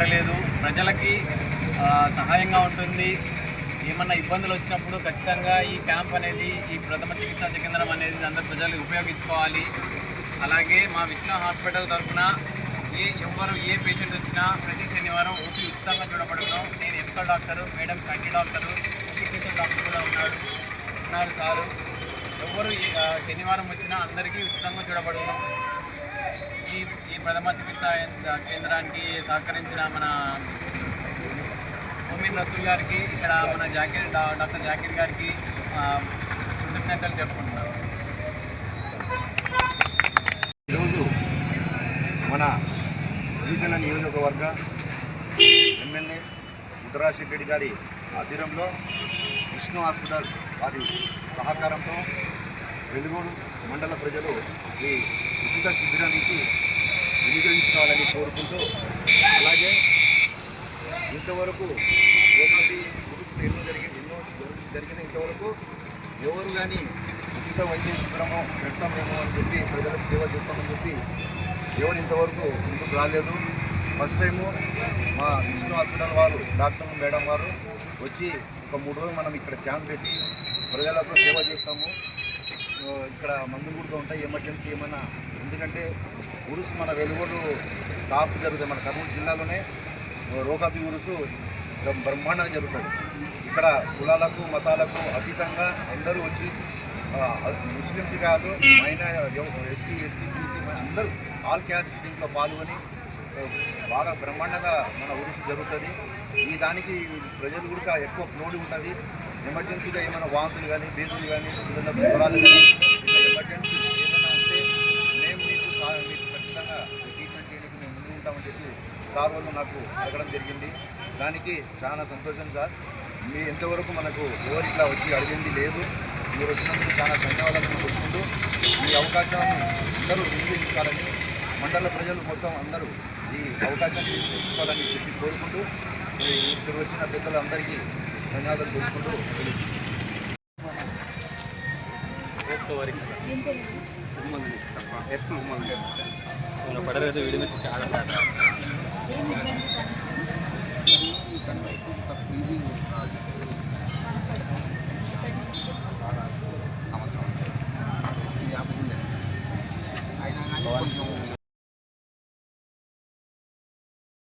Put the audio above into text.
పెట్టలేదు ప్రజలకి సహాయంగా ఉంటుంది. ఏమన్నా ఇబ్బందులు వచ్చినప్పుడు ఖచ్చితంగా ఈ క్యాంప్ అనేది ఈ ప్రథమ చికిత్సా కేంద్రం అనేది అందరు ప్రజలు ఉపయోగించుకోవాలి. అలాగే మా విష్ణు హాస్పిటల్ తరఫున ఏ ఎవరు ఏ పేషెంట్ వచ్చినా ప్రతి శనివారం ఓపీ ఉచితంగా చూడబడుతున్నాం నేను ఎంతో డాక్టరు మేడం కంటి డాక్టరు చికిత్స డాక్టర్ కూడా ఉన్నాడు ఉన్నారు సారు. ఎవరు శనివారం వచ్చినా అందరికీ ఉచితంగా చూడబడుతున్నాం ఈ ఈ ప్రథమ చికిత్స కేంద్రానికి సహకరించిన మన హోమిన్ రసూల్ గారికి ఇక్కడ మన జాకీర్ డాక్టర్ జాకీర్ గారికి కృతజ్ఞతలు చెప్పుకుంటున్నాను. ఈరోజు మన శ్రీశైల నియోజకవర్గ ఎమ్మెల్యే ఉత్తరాశెట్టి రెడ్డి గారి ఆధ్వర్యంలో విష్ణు హాస్పిటల్ వారి సహకారంతో వెలుగోడు మండల ప్రజలు ఈ ఉచిత శిబిరానికి వినియోగించుకోవాలని కోరుకుంటూ అలాగే ఇంతవరకు గోమాతి పురుషులు ఎన్నో జరిగిన ఎన్నో జరిగిన ఇంతవరకు ఎవరు కానీ ఉచిత వైద్య శిబిరము పెడతామేమో అని చెప్పి ప్రజలకు సేవ చేస్తామని చెప్పి ఎవరు ఇంతవరకు ముందుకు రాలేదు. ఫస్ట్ టైము మా విష్ణు హాస్పిటల్ వారు డాక్టర్ మేడం వారు వచ్చి ఒక మూడు రోజులు మనం ఇక్కడ క్యాంప్ పెట్టి ప్రజలకు సేవ ఎమర్జెన్సీ ఏమైనా ఎందుకంటే ఉరుసు మన వెలుగుడు టాప్ జరుగుతుంది మన కర్నూలు జిల్లాలోనే. రోగాపి ఉరుసు బ్రహ్మాండంగా జరుగుతుంది ఇక్కడ కులాలకు మతాలకు అతీతంగా అందరూ వచ్చి ముస్లింస్ కాదు మైన ఎస్సీ ఎస్టీ బీసీ అందరూ ఆల్ క్యాస్ట్ దీంట్లో పాల్గొని బాగా బ్రహ్మాండంగా మన ఉరుసు జరుగుతుంది. ఈ దానికి ప్రజలు కూడా ఎక్కువ క్లోడ్ ఉంటుంది. ఎమర్జెన్సీగా ఏమైనా వాంతులు కానీ బీజులు కానీ పిల్లలకు వివరాలు కానీ అని చెప్పి సార్ వాళ్ళు నాకు అడగడం జరిగింది. దానికి చాలా సంతోషం సార్. మీ ఎంతవరకు మనకు ఎవరు ఇట్లా వచ్చి అడిగింది లేదు. మీరు వచ్చినందుకు చాలా ధన్యవాదాలు చెప్పుకుంటూ ఈ అవకాశాన్ని అందరూ వినియోగించుకోవాలని మండల ప్రజలు మొత్తం అందరూ ఈ అవకాశాన్ని తీసుకోవాలని చెప్పి కోరుకుంటూ ఇక్కడ వచ్చిన పెద్దలందరికీ ధన్యవాదాలు తెలుపుకుంటూ పడరేసి వీడియో చాలా